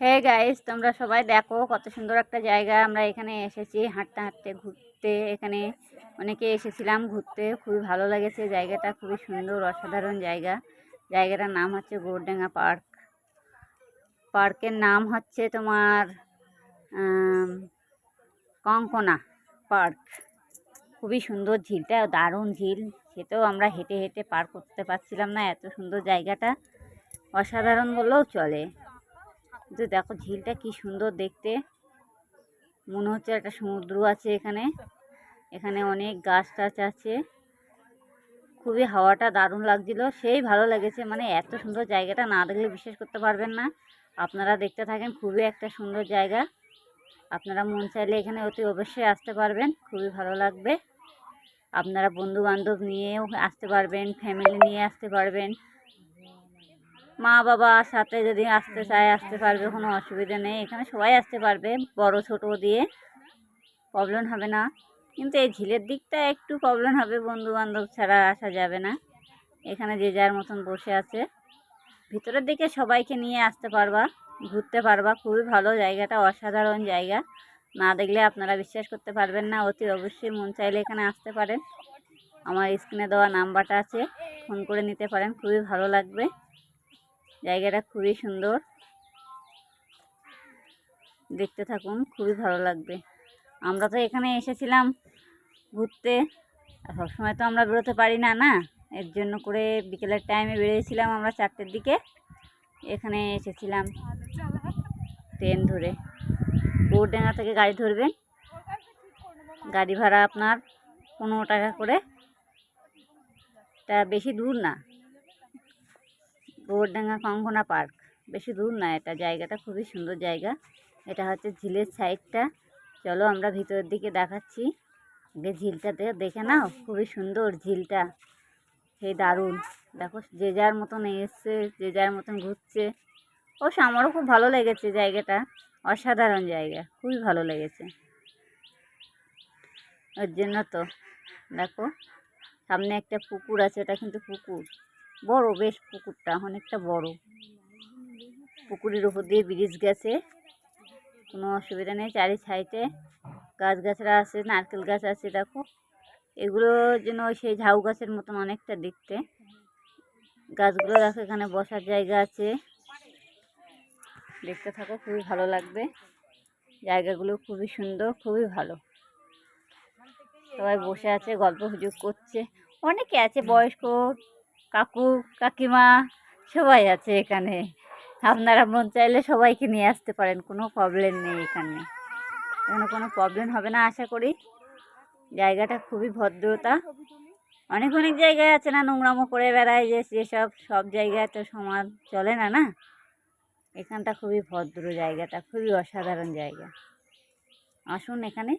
Hey guys তোমরা সবাই দেখো কত সুন্দর একটা জায়গা। আমরা এখানে এসেছি হাঁটতে হাঁটতে, ঘুরতে। এখানে অনেকে এসেছিলাম ঘুরতে। খুবই ভালো লেগেছে। জায়গাটা খুবই সুন্দর, অসাধারণ জায়গা। জায়গাটার নাম হচ্ছে গৌরডাঙ্গা পার্ক। পার্কের নাম হচ্ছে তোমার কঙ্কনা পার্ক। খুবই সুন্দর ঝিলটা, দারুণ ঝিল। সেটাও আমরা হেঁটে হেঁটে পার করতে পারছিলাম না। এত সুন্দর জায়গাটা। অসাধারণ বললেও চলে। কিন্তু দেখো ঝিলটা কি সুন্দর দেখতে। মনে হচ্ছে একটা সমুদ্র আছে এখানে। এখানে অনেক গাছ টাছ আছে। খুবই হাওয়াটা দারুণ লাগছিল। সেই ভালো লেগেছে। মানে এত সুন্দর জায়গাটা না দেখলে বিশ্বাস করতে পারবেন না। আপনারা দেখতে থাকেন, খুবই একটা সুন্দর জায়গা। আপনারা মন চাইলে এখানে অতি অবশ্যই আসতে পারবেন। খুবই ভালো লাগবে। আপনারা বন্ধু বান্ধব নিয়েও আসতে পারবেন ফ্যামিলি নিয়ে আসতে পারবেন। মা বাবা সাথে যদি আসতে চায়, আসতে পারবে, কোনো অসুবিধা নেই। এখানে সবাই আসতে পারবে, বড়, ছোট দিয়ে। প্রবলেম হবে না। কিন্তু এই ঝিলের দিকটা একটু প্রবলেম হবে বন্ধু বান্ধব ছাড়া আসা যাবে না। এখানে যে যার মতন বসে আছে। ভিতরের দিকে সবাইকে নিয়ে আসতে পারবা, ঘুরতে পারবা। খুবই ভালো জায়গাটা, অসাধারণ জায়গা। না দেখলে আপনারা বিশ্বাস করতে পারবেন না, অতি অবশ্যই মন চাইলে এখানে আসতে পারেন। আমার স্ক্রিনে দেওয়া নাম্বারটা আছে, ফোন করে নিতে পারেন, খুবই ভালো লাগবে। জায়গাটা খুবই সুন্দর। দেখতে থাকুন, খুবই ভালো লাগবে। আমরা তো এখানে এসেছিলাম ঘুরতে। আর সবসময় তো আমরা বেরোতে পারি না না? এর জন্য করে বিকেলের টাইমে বেরিয়েছিলাম আমরা চারটের দিকে। এখানে এসেছিলাম ট্রেন ধরে। গৌরডাঙ্গা থেকে গাড়ি ধরবেন। গাড়ি ভাড়া আপনার পনেরো টাকা করে। তা বেশি দূর না। গৌরডাঙ্গা কঙ্গনা পার্ক। বেশি দূর না, এটা জায়গাটা খুবই সুন্দর জায়গা। এটা হচ্ছে ঝিলের সাইডটা। চলো আমরা ভিতরের দিকে দেখাচ্ছি। আগে ঝিলটাতে দেখে নাও, খুবই সুন্দর ঝিলটা। সেই দারুণ। দেখো, যে যার মতন এসছে, যে যার মতন ঘুরছে। অবশ্য আমারও খুব ভালো লেগেছে জায়গাটা। অসাধারণ জায়গা, খুবই ভালো লেগেছে। ওর জন্য তো, দেখো, সামনে একটা পুকুর আছে, এটা কিন্তু পুকুর। বড়, বেশ পুকুরটা অনেকটা বড়। পুকুরের উপর দিয়ে ব্রিজ গেছে। কোনো অসুবিধা নেই চারি সাইডে গাছগাছরা আছে, নারকেল গাছ আছে, দেখো। জন্য ওই সেই ঝাউ গাছের মতন অনেকটা দেখতে। গাছগুলো দেখো, এখানে বসার জায়গা আছে। দেখতে থাকো, খুবই ভালো লাগবে। জায়গাগুলো খুবই সুন্দর, খুবই ভালো। সবাই বসে আছে, গল্প হুজুগ করছে। অনেকে আছে বয়স্ক কাকু, কাকিমা সবাই আছে এখানে। আপনারা মন চাইলে সবাইকে নিয়ে আসতে পারেন, কোনো প্রবলেম নেই এখানে। এখানে কোনো প্রবলেম হবে না আশা করি। জায়গাটা খুবই ভদ্রতা। অনেক অনেক জায়গায় আছে না, নোংরামো করে বেড়ায় যে যেসব সব জায়গায় তো সমান চলে না না? এখানটা খুবই ভদ্র জায়গাটা, খুবই অসাধারণ জায়গা। আসুন এখানে।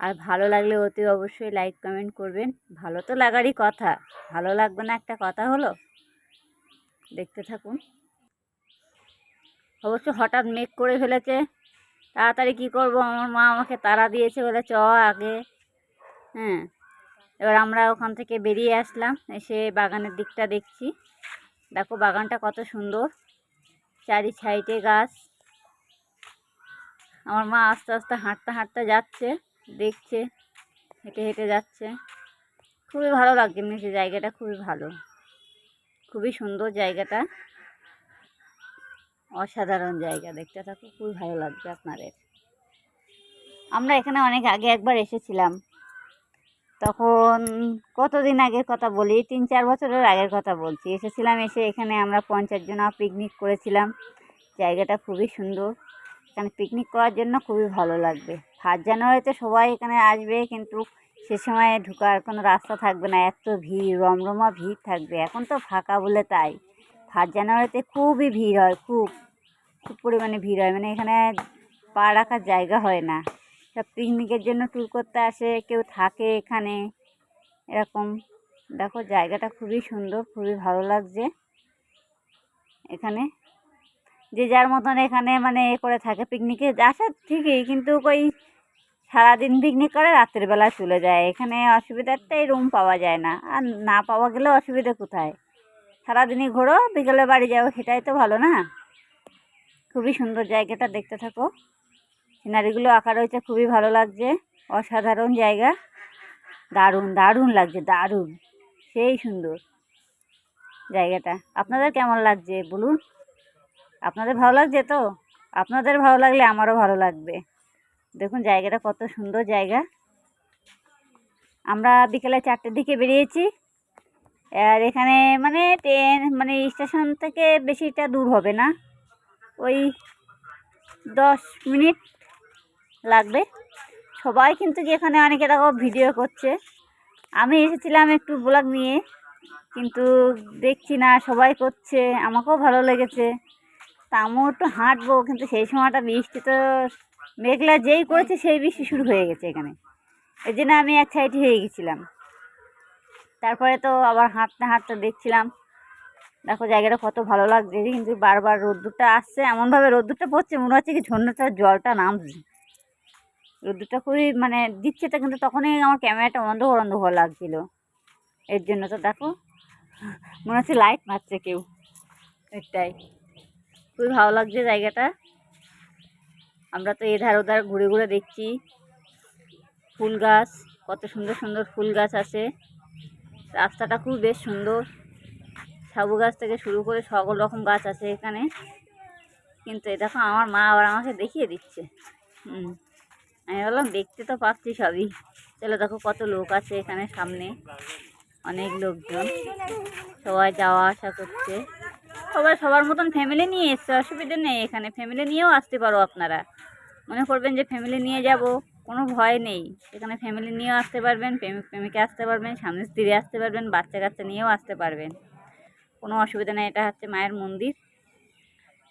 আর ভালো লাগলে অতি অবশ্যই লাইক কমেন্ট করবেন। ভালো তো লাগারই কথা। ভালো লাগবে না একটা কথা হলো? দেখতে থাকুন। অবশ্য হঠাৎ মেঘ করে ফেলেছে। তাড়াতাড়ি কী করব? আমার মা আমাকে তাড়া দিয়েছে বলে চ আগে। হ্যাঁ এবার আমরা ওখান থেকে বেরিয়ে আসলাম। এসে বাগানের দিকটা দেখছি। দেখো বাগানটা কত সুন্দর। চারি সাইডে গাছ। আমার মা আস্তে আস্তে হাঁটতে হাঁটতে যাচ্ছে। দেখছে, হেঁটে হেঁটে যাচ্ছে। খুবই ভালো লাগছে এমনি জায়গাটা, খুবই ভালো। খুবই সুন্দর জায়গাটা। অসাধারণ জায়গা, দেখতে থাকো, খুবই ভালো লাগবে আপনাদের। আমরা এখানে অনেক আগে একবার এসেছিলাম। তখন কতদিন আগের কথা বলি? তিন, চার বছরের আগের কথা বলছি। এসেছিলাম এসে এখানে আমরা পঞ্চাশ জনা পিকনিক করেছিলাম। জায়গাটা খুবই সুন্দর। এখানে পিকনিক করার জন্য খুবই ভালো লাগবে। ফার্স্ট জানুয়ারিতে সবাই এখানে আসবে কিন্তু সে সময় ঢুকার কোনো রাস্তা থাকবে না, এত ভিড়, রমরমা ভিড় থাকবে। এখন তো ফাঁকা বলে তাই। ফার্স্ট জানুয়ারিতে খুবই ভিড় হয়, খুব খুব পরিমাণে ভিড় হয়। মানে এখানে পা রাখার জায়গা হয় না। সব পিকনিকের জন্য ট্যুর করতে আসে, কেউ থাকে এখানে। এরকম। দেখো জায়গাটা খুবই সুন্দর, খুবই ভালো লাগছে। এখানে যে যার মতন এখানে মানে এ করে থাকে পিকনিকে আসা ঠিকই কিন্তু ওই সারাদিন পিকনিক করে রাত্রেবেলা চলে যায়। এখানে অসুবিধাটাই রুম পাওয়া যায় না। আর না পাওয়া গেলেও অসুবিধা কোথায়? সারাদিনই ঘোরো, বিকেলে বাড়ি যাও, সেটাই তো ভালো না? খুবই সুন্দর জায়গাটা দেখতে থাকো। সিনারিগুলো আঁকা রয়েছে, খুবই ভালো লাগছে। অসাধারণ জায়গা। দারুণ দারুণ লাগছে, দারুণ। সেই সুন্দর জায়গাটা। আপনাদের কেমন লাগছে, বলুন? আপনাদের ভালো লাগছে তো? আপনাদের ভালো লাগলে আমারও ভালো লাগবে। দেখুন জায়গাটা কত সুন্দর জায়গা। আমরা বিকেলে চারটের দিকে বেরিয়েছি। আর এখানে মানে ট্রেন মানে স্টেশন থেকে বেশিটা দূর হবে না। ওই দশ মিনিট লাগবে। সবাই কিন্তু যেখানে অনেকে দেখো ভিডিও করছে। আমি এসেছিলাম একটু ব্লগ নিয়ে, কিন্তু দেখছি না, সবাই করছে, আমাকেও ভালো লেগেছে। তা আমিও একটু হাঁটবো, কিন্তু সেই সময়টা বৃষ্টি তো মেঘলা যেই করেছে সেই বৃষ্টি শুরু হয়ে গেছে এখানে। এই জন্য আমি এক সাইডে হয়ে গেছিলাম। তারপরে তো আবার হাঁটতে হাঁটতে দেখছিলাম, দেখো জায়গাটা কত ভালো লাগছে, কিন্তু বারবার রোদ্দুরটা আসছে, এমনভাবে রোদ্দুরটা পড়ছে, মনে হচ্ছে কি ঝর্ণাটার জলটা নামছে। রোদ্দুরটা খুবই মানে দিচ্ছে তো, কিন্তু তখনই আমার ক্যামেরাটা অন্ধকার অন্ধকার লাগছিল। এর জন্য তো দেখো, মনে হচ্ছে লাইট মারছে কেউ। এটাই। খুবই ভালো লাগছে জায়গাটা। আমরা তো এধার ওধার ঘুরে ঘুরে দেখছি। ফুল গাছ, কত সুন্দর সুন্দর ফুল গাছ আছে। রাস্তাটা খুব বেশ সুন্দর। সাবু গাছ থেকে শুরু করে সকল রকম গাছ আছে এখানে। কিন্তু এ দেখো আমার মা আবার আমাকে দেখিয়ে দিচ্ছে। হুম, আমি বললাম, দেখতে তো পাচ্ছি সবই। চলো দেখো কত লোক আছে এখানে সামনে। অনেক লোকজন। সবাই যাওয়া আসা করছে। সবাই সবার মতন ফ্যামিলি নিয়ে এসছে, অসুবিধা নেই এখানে। ফ্যামিলি নিয়েও আসতে পারো আপনারা। মনে করবেন যে ফ্যামিলি নিয়ে যাব, কোনো ভয় নেই। এখানে ফ্যামিলি নিয়েও আসতে পারবেন প্রেমিক প্রেমিকা আসতে পারবেন, স্বামী স্ত্রী আসতে পারবেন, বাচ্চা কাচ্চা নিয়েও আসতে পারবেন। কোনো অসুবিধা নেই, এটা হচ্ছে মায়ের মন্দির।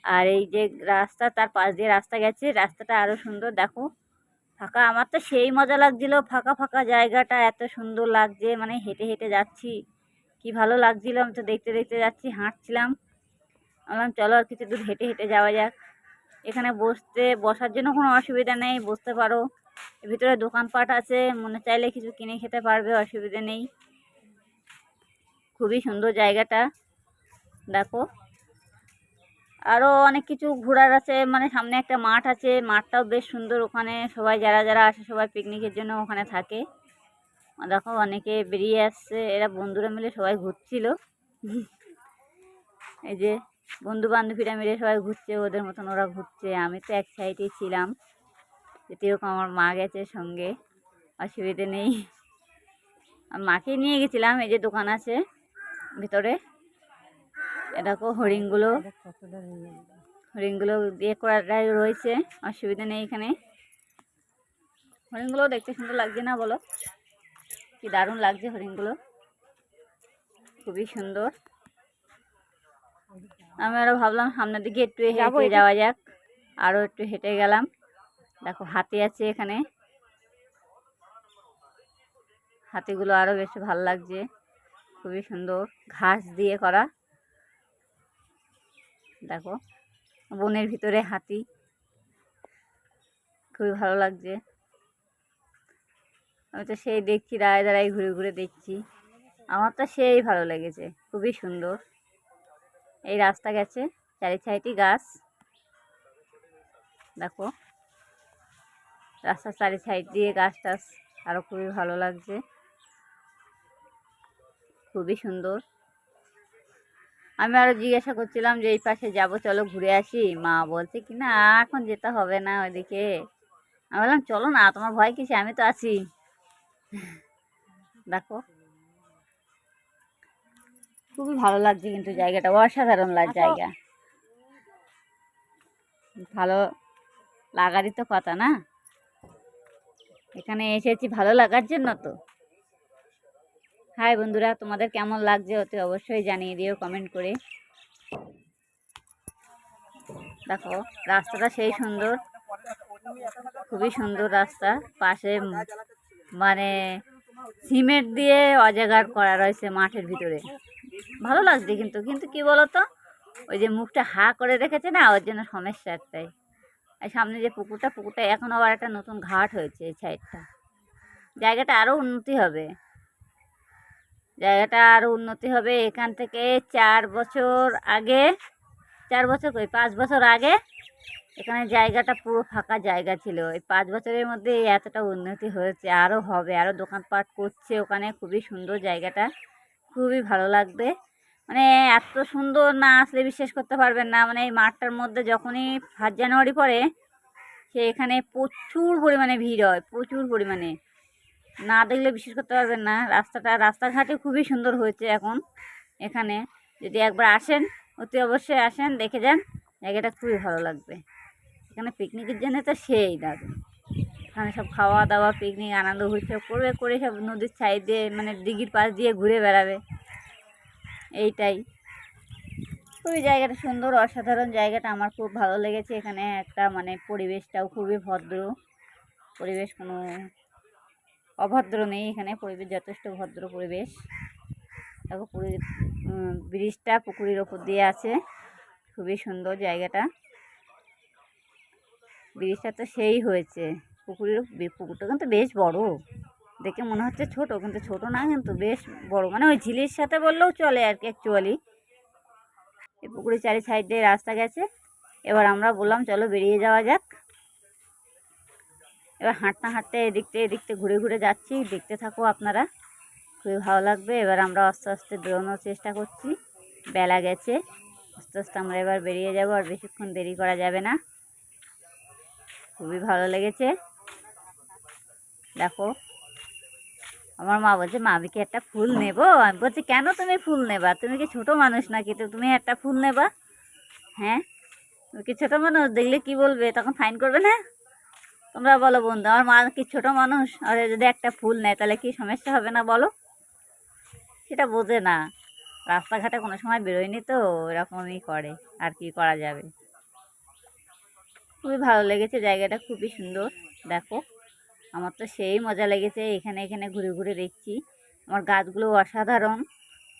আর এই যে রাস্তা, তার পাশ দিয়ে রাস্তা গেছে, রাস্তাটা আরও সুন্দর, দেখো। ফাঁকা, আমার তো সেই মজা লাগছিল, ফাঁকা ফাঁকা জায়গাটা এত সুন্দর লাগছে মানে হেঁটে হেঁটে যাচ্ছি। কি ভালো লাগছিল, আমি তো দেখতে দেখতে যাচ্ছি, হাঁটছিলাম। বললাম চলো আর কিছু দূর হেঁটে হেঁটে যাওয়া যাক। এখানে বসতে, বসার জন্য কোনো অসুবিধা নেই, বসতে পারো। ভিতরে দোকানপাট আছে, মনে চাইলে কিছু কিনে খেতে পারবে, অসুবিধা নেই। খুবই সুন্দর জায়গাটা, দেখো। আরও অনেক কিছু ঘোরার আছে মানে সামনে একটা মাঠ আছে, মাঠটাও বেশ সুন্দর ওখানে। সবাই যারা যারা আসে, সবাই পিকনিকের জন্য ওখানে থাকে। দেখো, অনেকে বেরিয়ে আসছে, এরা বন্ধুরা মিলে সবাই ঘুরছিল। এই যে বন্ধু বান্ধবীরা মিলে সবাই ঘুরছে, ওদের মতন ওরা ঘুরছে। আমি তো এক সাইডেই ছিলাম যেতেও আমার মা গেছে সঙ্গে, অসুবিধে নেই। মাকে নিয়ে গেছিলাম, এই যে দোকান আছে ভিতরে। এ দেখো, হরিণগুলো হরিণগুলো দিয়ে করাটাই রয়েছে, অসুবিধা নেই এখানে। হরিণগুলো দেখতে সুন্দর লাগছে না বলো? কি দারুণ লাগছে হরিণগুলো। খুবই সুন্দর। আমি আরও ভাবলাম সামনের দিকে একটু হেঁটে যাওয়া যাক। আরও একটু হেঁটে গেলাম। দেখো হাতি আছে এখানে। হাতিগুলো আরও বেশি ভালো লাগছে। খুবই সুন্দর। ঘাস দিয়ে করা। দেখো বনের ভিতরে হাতি। খুবই ভালো লাগছে। আমি তো সেই দেখছি দাঁড়ায় দাঁড়ায় ঘুরে ঘুরে দেখছি। আমার তো সেই ভালো লেগেছে। খুবই সুন্দর। এই রাস্তা গেছে, চারি সাইডই গাছ। দেখো, রাস্তার চারি সাইড দিয়ে গাছ টাছ আরও খুবই ভালো লাগছে। খুবই সুন্দর। আমি আরও জিজ্ঞাসা করছিলাম যে, এই পাশে যাব, চলো ঘুরে আসি। মা বলছে কি, না, এখন যেতে হবে না ওইদিকে। আমি বললাম, চলো না, তোমার ভয় কিসে? আমি তো আছি। দেখো খুবই ভালো লাগছে কিন্তু জায়গাটা অসাধারণ লাগ জায়গা। ভালো লাগারই তো কথা না? এখানে এসেছি ভালো লাগার জন্য তো। হাই বন্ধুরা তোমাদের কেমন লাগছে অতি অবশ্যই জানিয়ে দিও কমেন্ট করে। দেখো রাস্তাটা সেই সুন্দর। খুবই সুন্দর রাস্তা। পাশে মানে সিমেন্ট দিয়ে অজাগার করা রয়েছে মাঠের ভিতরে। ভালো লাগছে কিন্তু কিন্তু কি বলতো? ওই যে মুখটা হা করে রেখেছে না, ওর জন্য সমস্যা একটাই। আর সামনে যে পুকুরটা পুকুরটা এখন আবার একটা নতুন ঘাট হয়েছে এই সাইডটা জায়গাটা আরও উন্নতি হবে। জায়গাটা আরও উন্নতি হবে এখান থেকে চার বছর আগে, চার বছর কই, পাঁচ বছর আগে এখানে জায়গাটা পুরো ফাঁকা জায়গা ছিল। এই পাঁচ বছরের মধ্যে এতটা উন্নতি হয়েছে আরও হবে আরও দোকানপাট করছে ওখানে, খুবই সুন্দর জায়গাটা। খুবই ভালো লাগবে। মানে এত সুন্দর না আসলে বিশ্বাস করতে পারবেন না। মানে এই মাঠটার মধ্যে যখনই ফার্স্ট জানুয়ারি পড়ে, সে এখানে প্রচুর পরিমাণে ভিড় হয়, প্রচুর পরিমাণে। না দেখলে বিশ্বাস করতে পারবেন না। রাস্তাটা, রাস্তাঘাটে খুবই সুন্দর হয়েছে এখন এখানে। যদি একবার আসেন, অতি অবশ্যই আসেন, দেখে যান। জায়গাটা খুবই ভালো লাগবে। এখানে পিকনিকের জন্য তো সেই দারুণ। এখানে সব খাওয়া দাওয়া পিকনিক আনন্দ উৎসব করবে, করে সব নদীর সাইড দিয়ে মানে দিঘির পাশ দিয়ে ঘুরে বেড়াবে। এইটাই। খুবই জায়গাটা সুন্দর, অসাধারণ জায়গাটা, আমার খুব ভালো লেগেছে এখানে একটা মানে পরিবেশটাও খুবই ভদ্র। পরিবেশ কোনো অভদ্র নেই এখানে, পরিবেশ যথেষ্ট ভদ্র পরিবেশ। দেখো পুরী ব্রিজটা পুকুরের ওপর দিয়ে আছে, খুবই সুন্দর জায়গাটা। ব্রিজটা তো সেই হয়েছে। পুকুরের পুকুরটা কিন্তু বেশ বড়। দেখে মনে হচ্ছে ছোট, কিন্তু ছোট না, কিন্তু বেশ বড়। মানে ওই ঝিলির সাথে বললেও চলে আর কি অ্যাকচুয়ালি এই পুকুরের চারি সাইড দিয়ে রাস্তা গেছে। এবার আমরা বললাম, চলো বেরিয়ে যাওয়া যাক। এবার হাঁটতে হাঁটতে এদিক থেকে এদিক থেকে ঘুরে ঘুরে যাচ্ছি। দেখতে থাকো আপনারা। খুবই ভালো লাগবে। এবার আমরা আস্তে আস্তে বেরোনোর চেষ্টা করছি। বেলা গেছে। আস্তে আস্তে আমরা এবার বেরিয়ে যাব, আর বেশিক্ষণ দেরি করা যাবে না। খুবই ভালো লেগেছে। দেখো। আমার মা বলছে মা আমি কি একটা ফুল নেব? আমি বলছি কেন তুমি ফুল নেবা? তুমি কি ছোট মানুষ নাকি? তো তুমি একটা ফুল নেবা। হ্যাঁ? তুমি কি ছোট মানুষ? দেখলে কি বলবে? তখন ফাইন করবে না? তোমরা বলো বন্ধু আমার মা কি ছোট মানুষ? আর যদি একটা ফুল নেয় তাহলে কি সমস্যা হবে না বলো? সেটা বোঝে না। রাস্তাঘাটে কোনো সময় বেরোয়নি তো এরকমই করে। আর কি করা যাবে? খুবই ভালো লেগেছে জায়গাটা খুবই সুন্দর দেখো। আমার তো সেই মজা লেগেছে, এখানে এখানে ঘুরে ঘুরে দেখছি। আমার গাছগুলো অসাধারণ,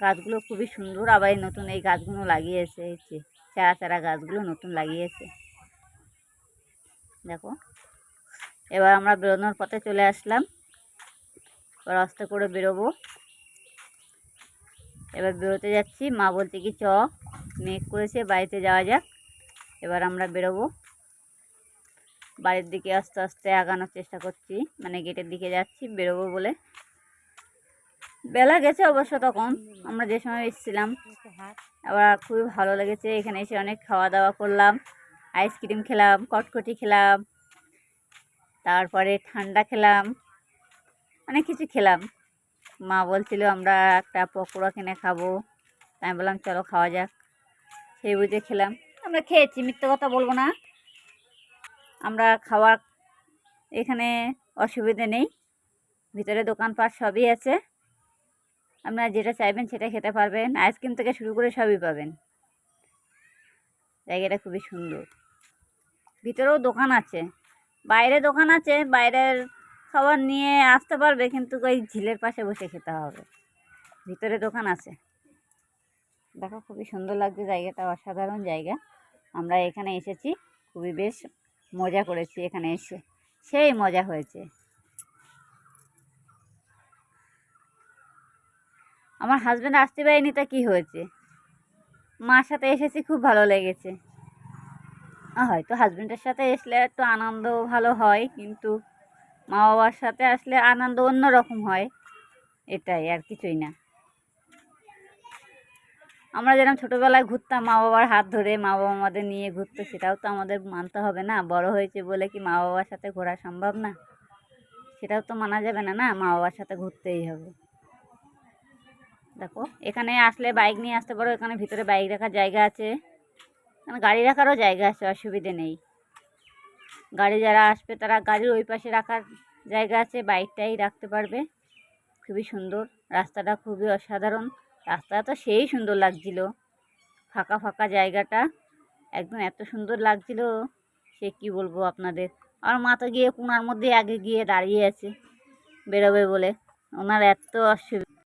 গাছগুলো খুবই সুন্দর, আবার এই নতুন এই গাছগুলো লাগিয়েছে চারা চারা গাছগুলো নতুন লাগিয়েছে দেখো, এবার আমরা বেরোনোর পথে চলে আসলাম। এবার আস্তে করে বেরোবো। এবার বেরোতে যাচ্ছি, মা বলছে কি চ, মেঘ করেছে, বাড়িতে যাওয়া যাক। এবার আমরা বেরোবো। বাড়ির দিকে আস্তে আস্তে আগানোর চেষ্টা করছি। মানে গেটের দিকে যাচ্ছি, বেরোবো বলে। বেলা গেছে অবশ্য তখন। আমরা যে সময় এসেছিলাম, আবার খুবই ভালো লেগেছে। এখানে এসে অনেক খাওয়া দাওয়া করলাম, আইসক্রিম খেলাম, কটকটি খেলাম, তারপরে ঠান্ডা খেলাম, অনেক কিছু খেলাম। মা বলছিল, আমরা একটা পকোড়া কিনে খাব। তাই বললাম, চলো খাওয়া যাক। সেই বুঝে খেলাম। আমরা খেয়েছি, মিথ্যে কথা বলব না। আমরা খাওয়ার এখানে অসুবিধে নেই। ভিতরে দোকানপাট সবই আছে। আপনারা যেটা চাইবেন সেটা খেতে পারবেন। আইসক্রিম থেকে শুরু করে সবই পাবেন। জায়গাটা খুবই সুন্দর। ভিতরেও দোকান আছে। বাইরে দোকান আছে, বাইরের খাবার নিয়ে আসতে পারবে, কিন্তু ওই ঝিলের পাশে বসে খেতে হবে। ভিতরে দোকান আছে। দেখো, খুবই সুন্দর লাগছে জায়গাটা। অসাধারণ জায়গা। আমরা এখানে এসেছি। খুবই বেশ মজা করেছি এখানে এসে। সেই মজা হয়েছে। আমার হাজব্যান্ড আসতে পারেনি তা কী হয়েছে? মার সাথে এসেছি খুব ভালো লেগেছে। হয়তো হাজব্যান্ডের সাথে এসলে একটু আনন্দ ভালো হয়, কিন্তু মা বাবার সাথে আসলে আনন্দ অন্য রকম হয়। এটাই আর কিছুই না। আমরা যেরকম ছোটোবেলায় ঘুরতাম মা বাবার হাত ধরে মা বাবা আমাদের নিয়ে ঘুরতো, সেটাও তো আমাদের মানতে হবে না। বড় হয়েছে বলে কি মা বাবার সাথে ঘোরা সম্ভব না? সেটাও তো মানা যাবে না না? মা বাবার সাথে ঘুরতেই হবে। দেখো, এখানে আসলে বাইক নিয়ে আসতে পারো, এখানে ভিতরে বাইক রাখার জায়গা আছে। এখানে গাড়ি রাখারও জায়গা আছে, অসুবিধে নেই। গাড়ি যারা আসবে, তারা গাড়ির ওই পাশে রাখার জায়গা আছে বাইকটাই রাখতে পারবে। খুবই সুন্দর, রাস্তাটা খুবই অসাধারণ। রাস্তাটা তো সেই সুন্দর লাগছিল। ফাঁকা ফাঁকা জায়গাটা, একদম এত সুন্দর লাগছিল, সে কি বলব আপনাদের? আমার মাথা গিয়ে কোনার মধ্যে আগে গিয়ে দাঁড়িয়ে আছে, বেরোবে বলে। ওনার এত অসুবিধা।